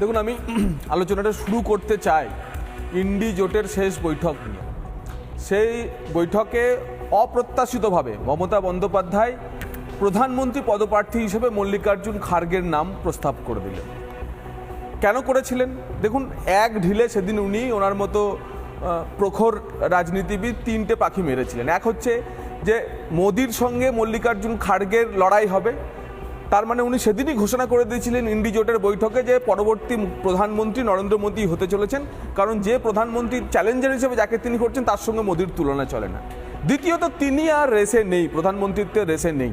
দেখুন, আমি আলোচনাটা শুরু করতে চাই ইন্ডি জোটের শেষ বৈঠক নিয়ে। সেই বৈঠকে অপ্রত্যাশিতভাবে মমতা বন্দ্যোপাধ্যায় প্রধানমন্ত্রী পদপ্রার্থী হিসেবে মল্লিকার্জুন খার্গের নাম প্রস্তাব করে দিলেন। কেন করেছিলেন? দেখুন, এক ঢিলে সেদিন উনি ওনার মতো প্রখর রাজনীতিবিদ তিনটে পাখি মেরেছিলেন। এক হচ্ছে যে, মোদির সঙ্গে মল্লিকার্জুন খার্গের লড়াই হবে তার মানে উনি সেদিনই ঘোষণা করে দিয়েছিলেন ইন্ডি জোটের বৈঠকে যে পরবর্তী প্রধানমন্ত্রী নরেন্দ্র মোদী হতে চলেছেন। কারণ যে প্রধানমন্ত্রী চ্যালেঞ্জার হিসেবে যাকে তিনি করছেন, তার সঙ্গে মোদির তুলনা চলে না। দ্বিতীয়ত, তিনি আর রেসে নেই প্রধানমন্ত্রীত্বের রেসে নেই।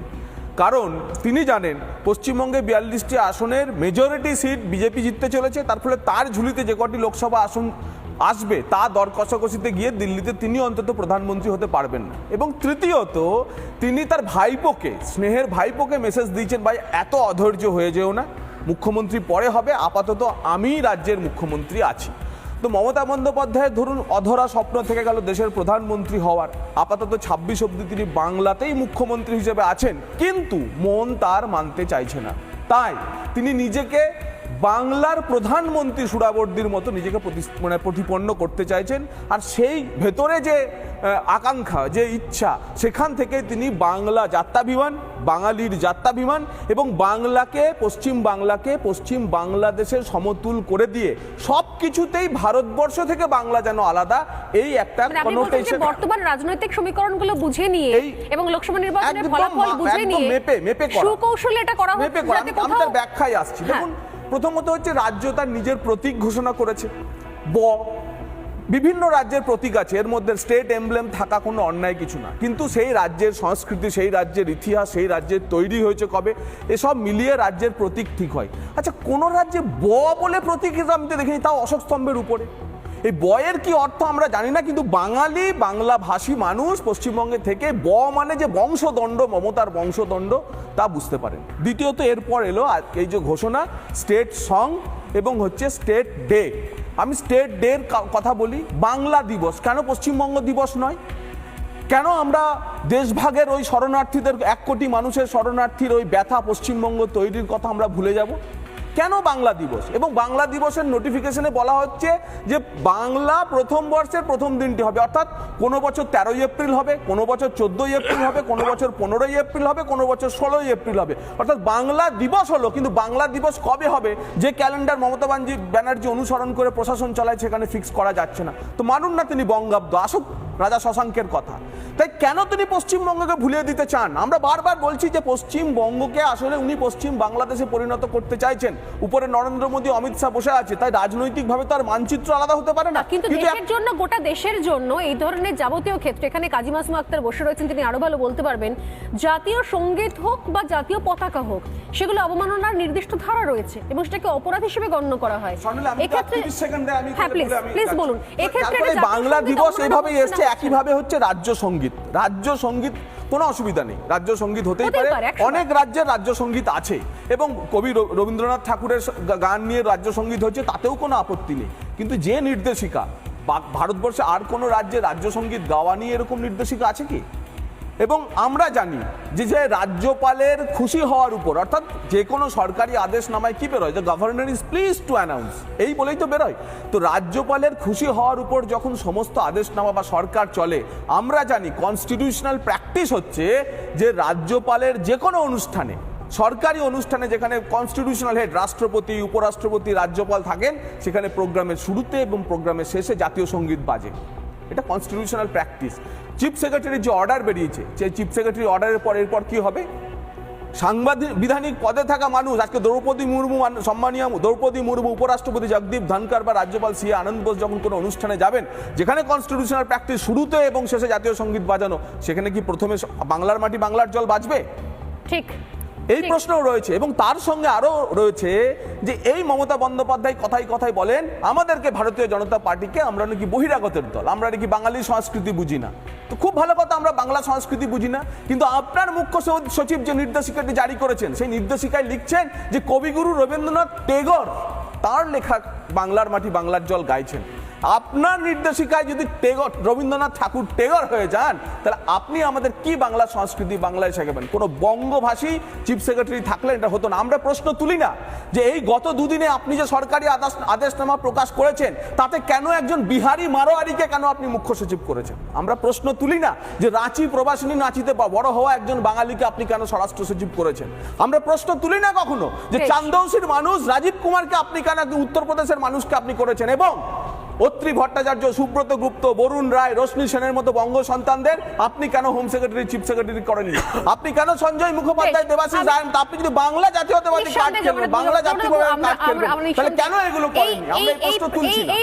কারণ তিনি জানেন, পশ্চিমবঙ্গে বিয়াল্লিশটি আসনের মেজরিটি সিট বিজেপি জিততে চলেছে, তার ফলে তার ঝুলিতে যে কটি লোকসভা আসন আসবে তা দর কষাকষিতে গিয়ে দিল্লিতে তিনি অন্তত প্রধানমন্ত্রী হতে পারবেন না। এবং তৃতীয়ত, তিনি তার ভাইপোকে, স্নেহের ভাইপোকে মেসেজ দিয়েছেন, ভাই, এত অধৈর্য হয়ে যেও না। মুখ্যমন্ত্রী পরে হবে, আপাতত আমি রাজ্যের মুখ্যমন্ত্রী আছি। তো মমতা বন্দ্যোপাধ্যায়ের ধরুন অধরা স্বপ্ন থেকে গেল দেশের প্রধানমন্ত্রী হওয়ার। আপাতত ছাব্বিশ অব্দি তিনি বাংলাতেই মুখ্যমন্ত্রী হিসেবে আছেন, কিন্তু মন তার মানতে চাইছে না। তাই তিনি নিজেকে বাংলার প্রধানমন্ত্রী সুরাবর্দির মতো নিজেকে মানে প্রতিপন্ন করতে চাইছেন আর সেই ভেতরে যে আকাঙ্ক্ষা যে ইচ্ছা সেখান থেকে তিনি বাংলা যাত্রাভিমান বাঙালির যাত্রাভিমান এবং বাংলাকে পশ্চিম বাংলাকে পশ্চিম বাংলাদেশের সমতুল করে দিয়ে সব কিছুতেই ভারতবর্ষ থেকে বাংলা যেন আলাদা এই একটা মানে বর্তমান রাজনৈতিক সমীকরণগুলো বুঝে নিয়ে এবং লোকসভা নির্বাচনের ফলাফল বুঝে নিয়ে মেপে- মেপে। সুকৌশলে এটা করা হচ্ছে ব্যাখ্যায় আসছি হ্যাঁ। দেখুন প্রথমত হচ্ছে রাজ্য তার নিজের প্রতীক ঘোষণা করেছে। ব, বিভিন্ন রাজ্যের প্রতীক আছে। এর মধ্যে স্টেট এমব্লেম থাকা কোনো অন্যায় কিছু না। কিন্তু সেই রাজ্যের সংস্কৃতি, সেই রাজ্যের ইতিহাস, সেই রাজ্যের তৈরি হয়েছে কবে, এসব মিলিয়ে রাজ্যের প্রতীক ঠিক হয়। আচ্ছা কোন রাজ্যে ব বলে প্রতীক আমি তো দেখিনি, তাও অশোক স্তম্ভের উপরে। এই বয়ের কি অর্থ আমরা জানি না, কিন্তু বাঙালি, বাংলা ভাষী মানুষ পশ্চিমবঙ্গে থেকে ব মানে যে বংশদণ্ড, মমতার বংশদণ্ড, তা বুঝতে পারেন। দ্বিতীয়ত এরপর এলো এই যে ঘোষণা, স্টেট সং এবং হচ্ছে স্টেট ডে। আমি স্টেট ডের কথা বলি, বাংলা দিবস। কেন পশ্চিমবঙ্গ দিবস নয়? কেন আমরা দেশভাগের ওই শরণার্থীদের, এক কোটি মানুষের শরণার্থীর ওই ব্যথা পশ্চিমবঙ্গ তৈরির কথা আমরা ভুলে যাব? কেন বাংলা দিবস? এবং বাংলা দিবসের নোটিফিকেশনে বলা হচ্ছে যে বাংলা প্রথম বর্ষের প্রথম দিনটি হবে। অর্থাৎ কোনো বছর তেরোই এপ্রিল হবে, কোনো বছর চোদ্দোই এপ্রিল হবে, কোনো বছর পনেরোই এপ্রিল হবে, কোনো বছর ষোলোই এপ্রিল হবে। অর্থাৎ বাংলা দিবস হলো, কিন্তু বাংলা দিবস কবে হবে? যে ক্যালেন্ডার মমতা ব্যানার্জি অনুসরণ করে প্রশাসন চালায়, সেখানে ফিক্স করা যাচ্ছে না। তো মানুন না তিনি বঙ্গাব্দ। আসুক রাজা শশাঙ্কের কথা। তাই কেন তিনি পশ্চিমবঙ্গকে ভুলিয়ে দিতে চান? আমরা বারবার বলছি যে পশ্চিমবঙ্গকে আসলে উনি পশ্চিম বাংলাদেশে পরিণত করতে চাইছেন। উপরে নরেন্দ্র মোদী অমিত শাহ বসে আছে। তাই রাজনৈতিকভাবে তার মানচিত্র আলাদা হতে পারে না? কিন্তু দেশের জন্য গোটা দেশের জন্য এই ধরনের যাবতীয় ক্ষেত্রে এখানে কাজী মাসমা আক্তার বসে রয়েছেন তিনি আরও ভালো বলতে পারবেন জাতীয় সংগীত হোক বা জাতীয় পতাকা হোক সেগুলো অবমাননার নির্দিষ্ট ধারা রয়েছে এবং সেটাকে অপরাধ হিসেবে গণ্য করা হয়। এক্ষেত্রে 30 সেকেন্ডে আমি হ্যাঁ প্লিজ প্লিজ বলুন। এক্ষেত্রে তারপরে এটা জাতীয় বাংলা দিবস অবমাননা এসছে। একইভাবে হচ্ছে রাজ্য সংগীত। রাজ্য সংগীত কোনো অসুবিধা নেই। রাজ্য সংগীত হতেই পারে। অনেক রাজ্যের রাজ্য সংগীত আছে এবং কবি রবীন্দ্রনাথ ঠাকুরের গান নিয়ে রাজ্য সংগীত হচ্ছে তাতেও কোনো আপত্তি নেই। কিন্তু যে নির্দেশিকা ভারতবর্ষে আর কোনো রাজ্যে রাজ্য সংগীত গাওয়া নিয়ে এরকম নির্দেশিকা আছে কি? এবং আমরা জানি যে যে রাজ্যপালের খুশি হওয়ার উপর, অর্থাৎ যে কোনো সরকারি আদেশ নামায় কি বেরোয়? যে governor is please to announce এই বলেই তো বেরোয়। তো রাজ্যপালের খুশি হওয়ার উপর যখন সমস্ত আদেশনামা বা সরকার চলে, আমরা জানি কনস্টিটিউশনাল প্র্যাকটিস হচ্ছে যে রাজ্যপালের যে কোনো অনুষ্ঠানে, সরকারি অনুষ্ঠানে যেখানে কনস্টিটিউশনাল হেড রাষ্ট্রপতি, উপরাষ্ট্রপতি, রাজ্যপাল থাকেন, সেখানে প্রোগ্রামের শুরুতে এবং প্রোগ্রামের শেষে জাতীয় সংগীত বাজে। এটা কনস্টিটিউশনাল প্র্যাকটিস চিফ সেক্রেটারির যে অর্ডার বেরিয়েছে সেই চিফ সেক্রেটারি অর্ডারের পর এরপর কি হবে? সাংবাদিক বিধানিক পদে থাকা মানুষ আজকে দ্রৌপদী মুর্মু মান- সম্মানীয় দ্রৌপদী মুর্মু উপরাষ্ট্রপতি জগদীপ ধনকর বা রাজ্যপাল সি আনন্দ বোস যখন কোনো অনুষ্ঠানে যাবেন যেখানে কনস্টিটিউশনাল প্র্যাকটিস শুরুতে এবং শেষে জাতীয় সংগীত বাজানো সেখানে কি প্রথমে বাংলার মাটি বাংলার জল বাজবে? ঠিক। এই। প্রশ্নও রয়েছে এবং তার সঙ্গে আরও রয়েছে যে এই মমতা বন্দ্যোপাধ্যায় কথাই কথাই বলেন আমাদেরকে ভারতীয় জনতা পার্টিকে আমরা নাকি বহিরাগতের দল আমরা নাকি বাঙালি সংস্কৃতি বুঝি না। তো খুব ভালো কথা, আমরা বাংলা সংস্কৃতি বুঝি না। কিন্তু আপনার মুখ্য সচিব যে নির্দেশিকাটি জারি করেছেন, সেই নির্দেশিকায় লিখছেন যে কবিগুরু রবীন্দ্রনাথ টেগর, তার লেখা বাংলার মাটি বাংলার জল গাইছেন। আপনার নির্দেশিকায় যদি টেগর রবীন্দ্রনাথ ঠাকুর টেগর হয়ে যান তাহলে আপনি আমাদের কি বাংলা সংস্কৃতি বাংলায় শেখাবেন? কোনো বঙ্গভাষী চিফ সেক্রেটারি থাকলে এটা হতো না। আমরা প্রশ্ন তুলি না যে এই গত দুদিনে আপনি যে সরকারি আদেশ আদেশনামা প্রকাশ করেছেন তাতে কেন একজন বিহারি মারোয়ারিকে কেন আপনি মুখ্য সচিব করেছেন? আমরা প্রশ্ন তুলি না যে রাঁচি প্রবাসিনী নাচিতে বড় হওয়া একজন বাঙালিকে আপনি কেন স্বরাষ্ট্র সচিব করেছেন? আমরা প্রশ্ন তুলি না কখনো যে চান্দৌসির মানুষ রাজীব কুমারকে আপনি কেন একজন উত্তরপ্রদেশের মানুষকে আপনি করেছেন? এবং অত্রি ভট্টাচার্য সুব্রত গুপ্ত বরুণ রায় রশ্মি সেনের মতো বঙ্গ সন্তানদের আপনি কেন হোম সেক্রেটারি চিফ সেক্রেটারি করেননি? আপনি কেন সঞ্জয় মুখোপাধ্যায় দেবাসী দেবাশিস রায় আপনি যদি বাংলা জাতীয়তাবাদী কার্ড নিঃসন্দেহে খেলবেন বাংলা জাতীয়তাবাদী কার্ড খেলবেন তাহলে কেন এগুলো করেননি? আমরা এই প্রশ্ন তুলছি না।